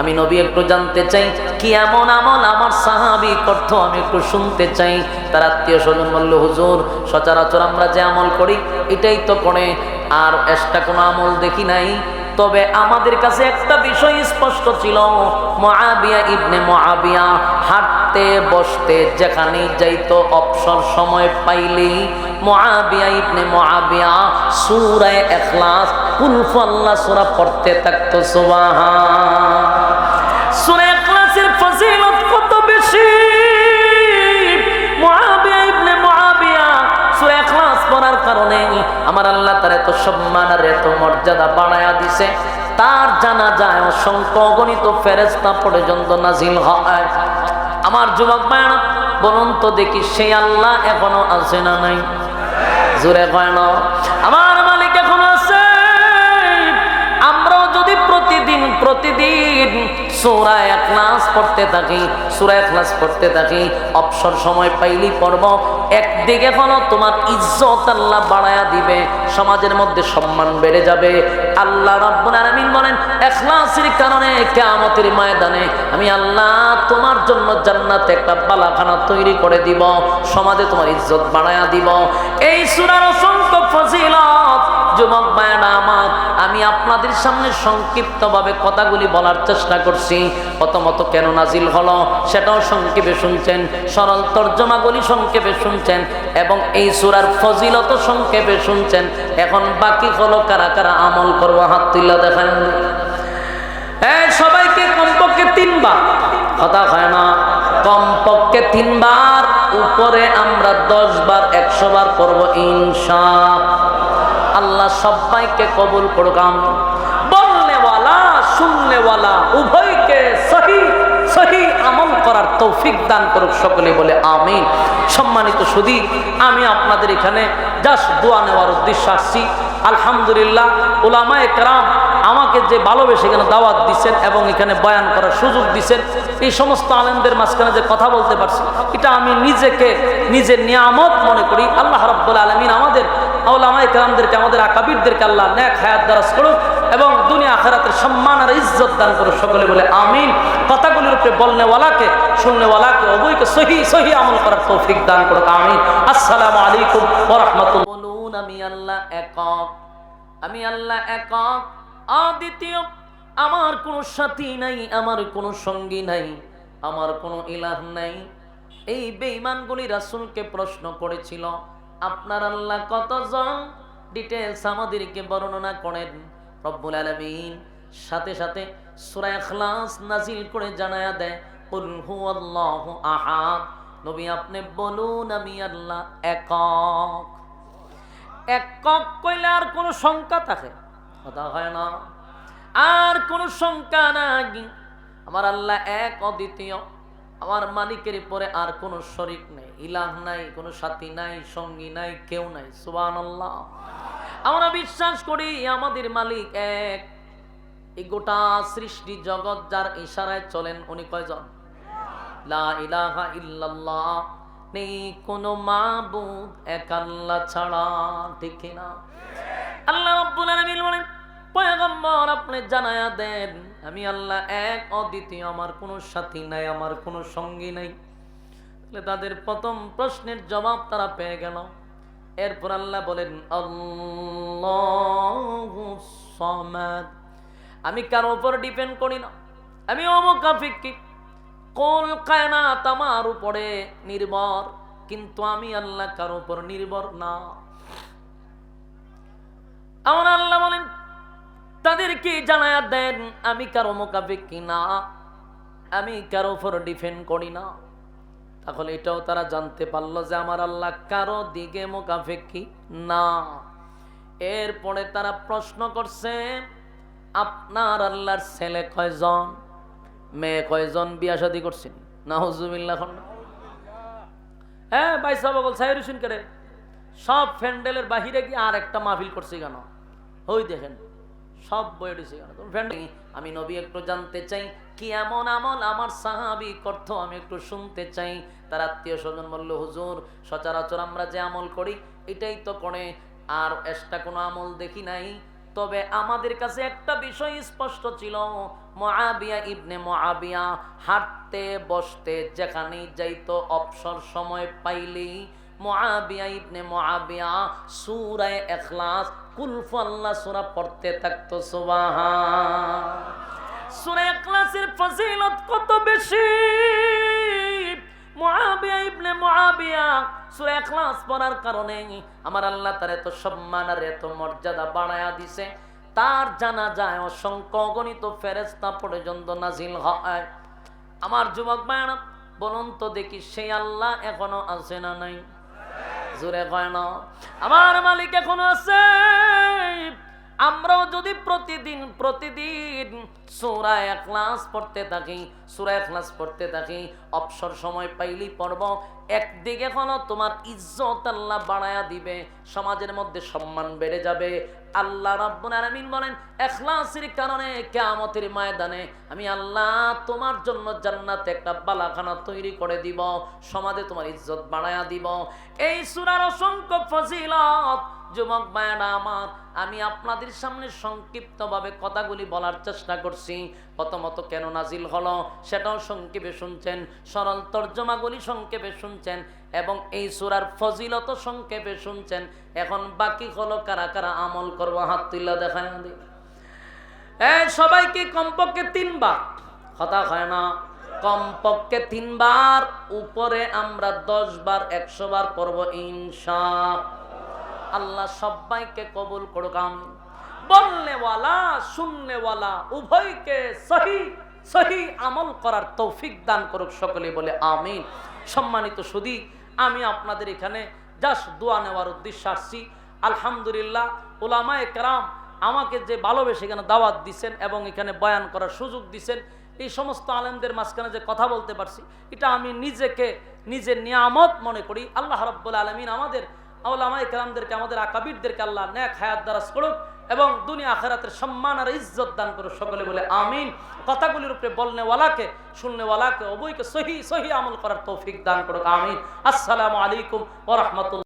আমি নবী একটু জানতে চাই, কি এমন আমল আমার সাহাবি করত আমি একটু শুনতে চাই। তার আত্মীয় স্বজন বলল, হুজুর, সচরাচর আমরা যে আমল করি, এটাই তো করে, আর এক্সট্রা কোনো আমল দেখি নাই। তবে আমাদের কাছে একটা বিষয় স্পষ্ট ছিল মহাবিয়া ইবনে মহাবিয়া হাঁটতে বসতে যেখানে যাইতো, অবসর সময় পাইলেই মহাবিয়া ইবনে মহাবিয়া সুরায় এখলাস পড়তে ফজিলত কত বেশি? কারণে আমার আল্লাহ তার এত সম্মান আর এত মর্যাদা বাড়ায়া দিছে। তার জানা যায় অসংখ্য অগণিত ফেরেস্তা পর্যন্ত নাজিল হয়। আমার যুবক মায়েরা বলুন তো দেখি, সেই আল্লাহ এখনও আছে না নাই? জোরে কয় আমার প্রতিদিন সুরা এখলাস পড়তে থাকি, সুরা এখলাস পড়তে থাকি। অবসর সময় পাইলি পড়ব, একদিকে হলো তোমার ইজ্জত আল্লাহ বাড়ায়া দিবে, সমাজের মধ্যে সম্মান বেড়ে যাবে। আল্লাহ রাব্বুল আলামিন বলেন এখলাসের কারণে কিয়ামতের ময়দানে আমি আল্লাহ তোমার জন্য জান্নাতে একটা বালাখানা তৈরি করে দিব, সমাজে তোমার ইজ্জত বাড়ায়া দিব। এই সূরার অসংখ্য ফজিলত যুবক ভাইয়েরা আমার। আমি আপনাদের সামনে সংক্ষিপ্তভাবে কথাগুলি বলার চেষ্টা করছি। প্রথমত, কেন নাজিল হলো? সেটাও সংক্ষেপে শুনছেন। সরল তর্জমাগুলি সংক্ষেপে শুনছেন এবং এই সুরার ফজিলত সংক্ষেপে শুনছেন। এখন বাকি হলো কারা কারা আমল করব, হাত তুলে দেখান। সবাইকে কমপক্ষে তিনবার। কথা হয় না। কমপক্ষে তিনবার। উপরে আমরা দশ বার একশো বার করব, ইনশা। আল্লাহ সবাইকে কবুল করুক আমি বলনেওয়ালা উভয়কে সহি সহি আমল করার তৌফিক দান করুক সকলে বলে আমি সম্মানিত সুদী আমি আপনাদের এখানে জাস্ট দোয়া নেওয়ার উদ্দেশ্য আসছি। আলহামদুলিল্লাহ ওলামায়ে কেরাম আমাকে যে ভালোবেসে এখানে দাওয়াত দিচ্ছেন এবং এখানে বয়ান করার সুযোগ দিচ্ছেন, এই সমস্ত আলেমদের মাঝখানে যে কথা বলতে পারছি, এটা আমি নিজেকে, নিজের নিয়ামত মনে করি। আল্লাহ রব্বুল আলমিন আমাদের আমাদের আকাবিরদেরকে আল্লাহ হায়াত করুক এবং দুনিয়া আখেরাতের সম্মান আর ইজ্জত দান করুক সকলে বলে আমিন। কথাগুলির বলনেওয়ালাকে অবৈকে সহি সহি আমল করার তৌফিক দান আমিন। আসসালামু আলাইকুম আমি আল্লাহ একক। আমি আল্লাহ একক। অদ্বিতীয় আমার কোনো সাথী নাই, আমার কোনো সঙ্গী নাই, আমার কোনো ইলাহ নাই। এই বেঈমানগুলি রাসূলকে প্রশ্ন করেছিল আপনার আল্লাহ কতজন? ডিটেলস আমাদেরকে বর্ণনা করেন। রব্বুল আলামিন সাথে সাথে সূরা ইখলাস নাজিল করে জানায়া দেয় আহাদ। নবী আপনি বলুন, আমি আল্লাহ একক। একক কইলে আর কোনো সংখ্যা থাকে? কথা হয় না। আর কোনো সংখ্যা নাই। আমার আল্লাহ এক, অদ্বিতীয়। আমার মালিকের পরে আর কোনো শরিক নেই, ইলাহ নাই, কোনো সাথী নাই, সঙ্গী নাই, কেউ নাই সুবান আমরা বিশ্বাস করি আমাদের মালিক এক। এই গোটা সৃষ্টি জগৎ যার ইশারায় চলেন উনি কয়জন? লা ইলাহা ইল্লাল্লাহ। নেই কোনো মাবুদ এক ছাড়া ঠিক না আল্লাহ আপনি জানায়া দেন আমি আল্লাহ এক, অদ্বিতীয় আমার কোনো সাথী নাই, আমার কোনো সঙ্গী নাই। তাহলে তাদের প্রথম প্রশ্নের জবাব তারা পেয়ে গেল। এরপর আল্লাহ বলেন সামাদ। আমি কারও উপর ডিপেন্ড করি না। আমি অমুকাফিকি কোল কায়নাত আমার উপরে নির্ভর, কিন্তু আমি আল্লাহ কারও উপর নির্ভর না। আমার আল্লাহ তাদেরকে জানায়া দেন? আমি কারও মোকাবিকি না। আমি কারও উপর ডিফেন্ড করি না। তাহলে এটাও তারা জানতে পারল যে আমার আল্লাহ কারও দিকে মোকাফেকি না। এরপরে তারা প্রশ্ন করছে, আপনার আল্লাহর ছেলে কয়জন? মেয়ে কয়জন বিয়া শাদি করছেন? না হুজুবিল্লাহ হ্যাঁ ভাই সাহেব বল সাহেব হুসেন সব ফ্যান্ডেলের বাহিরে গিয়ে আর একটা মাহফিল করছে কেন? ওই দেখেন। সব বই কেন আমি নবী একটু জানতে চাই, কি এমন আমল আমার সাহাবি করত আমি একটু শুনতে চাই। তার আত্মীয় স্বজন বলল, হুজুর, সচরাচর আমরা যে আমল করি, এটাই তো করে, আর এক্সট্রা কোনো আমল দেখি নাই। তবে আমাদের কাছে একটা বিষয় স্পষ্ট ছিল মহাবিয়া ইবনে মহাবিয়া হাঁটতে বসতে যেখানেই যাইতো, অবসর সময় পাইলেই মহাবিয়া ইবনে মহাবিয়া সুরায় এখলাস কুলফু আল্লাহ সুরা পড়তে থাকতো সুবাহান সুরা এখলাসের ফজিলত কত বেশি? মুআবিয়া ইবনে মুআবিয়া সূরা ইখলাস পড়ার কারণে আমার আল্লাহ তার এত সম্মান আর এত মর্যাদা বাড়ায়া দিছে। তার জানা যায় অসংখ্য গণিত ফেরেশতা পর্যন্ত নাজিল হয়। আমার যুবক ভাইরা বলুন তো দেখি, সেই আল্লাহ এখনও আছে না নাই? জোরে কয় না। আমার মালিক এখন আছে। আমরাও যদি প্রতিদিন প্রতিদিন সূরা এখলাস পড়তে থাকি, সূরা এখলাস পড়তে থাকি, অবসর সময় পাইলেই পড়ব, একদিকে হলো তোমার ইজ্জত আল্লাহ বাড়ায়া দিবে, সমাজের মধ্যে সম্মান বেড়ে যাবে। আল্লাহ রাব্বুল বলেন এখলাসের কারণে কিয়ামতের ময়দানে আমি আল্লাহ তোমার জন্য জান্নাতে একটা বালাখানা তৈরি করে দিব, সমাজে তোমার ইজ্জত বাড়ায়া দিব। এই সূরার অসংখ্য ফজিলত যুবক আমার, আমি আপনাদের সামনে সংক্ষিপ্তভাবে কথাগুলি বলার চেষ্টা করছি। প্রথমত কেন নাজিল হলো, সেটাও সংক্ষেপে শুনছেন, সরল তর্জমাগুলি সংক্ষেপে শুনছেন, এবং এই সুরার ফজিলত সংক্ষেপে শুনছেন। এখন বাকি হলো কারা কারা আমল করব, হাত তুল্লা দেখায় সবাইকে কমপক্ষে তিনবার? কথা হয় না। কমপক্ষে তিনবার, উপরে আমরা দশ বার একশো বার করব ইনশা। আল্লাহ সবাইকে কবুল করুক, আমিন। বলনেওয়ালা, শুননেওয়ালা, উভয়কে সহি সহি আমল করার তৌফিক দান করুক সকলে বলে আমিন। সম্মানিত সুদী আমি আপনাদের এখানে জাস্ট দোয়া নেওয়ার উদ্দেশ্যে আসছি। আলহামদুলিল্লাহ ওলামায়ে কেরাম আমাকে যে ভালোবেসে এখানে দাওয়াত দিছেন এবং এখানে বয়ান করার সুযোগ দিছেন, এই সমস্ত আলেমদের মাঝখানে যে কথা বলতে পারছি, এটা আমি নিজেকে, নিজের নিয়ামত মনে করি। আল্লাহ রব্বুল আলমিন আমাদের আউলামাই কালামদেরকে আমাদের আকাবিরদেরকে আল্লাহ ন্যাক হায়াত দ্বারাজ করুক এবং দুনিয়া আখেরাতের সম্মান আর ইজ্জত দান করুক। সকলে বলে আমিন। কথাগুলির উপরে বলনেওয়ালাকে শুননেওয়ালাকে অবৈকে সহি সহি আমল করার তৌফিক দান করুক। আমিন। আসসালামু আলাইকুম ওরহমতুল্লাহ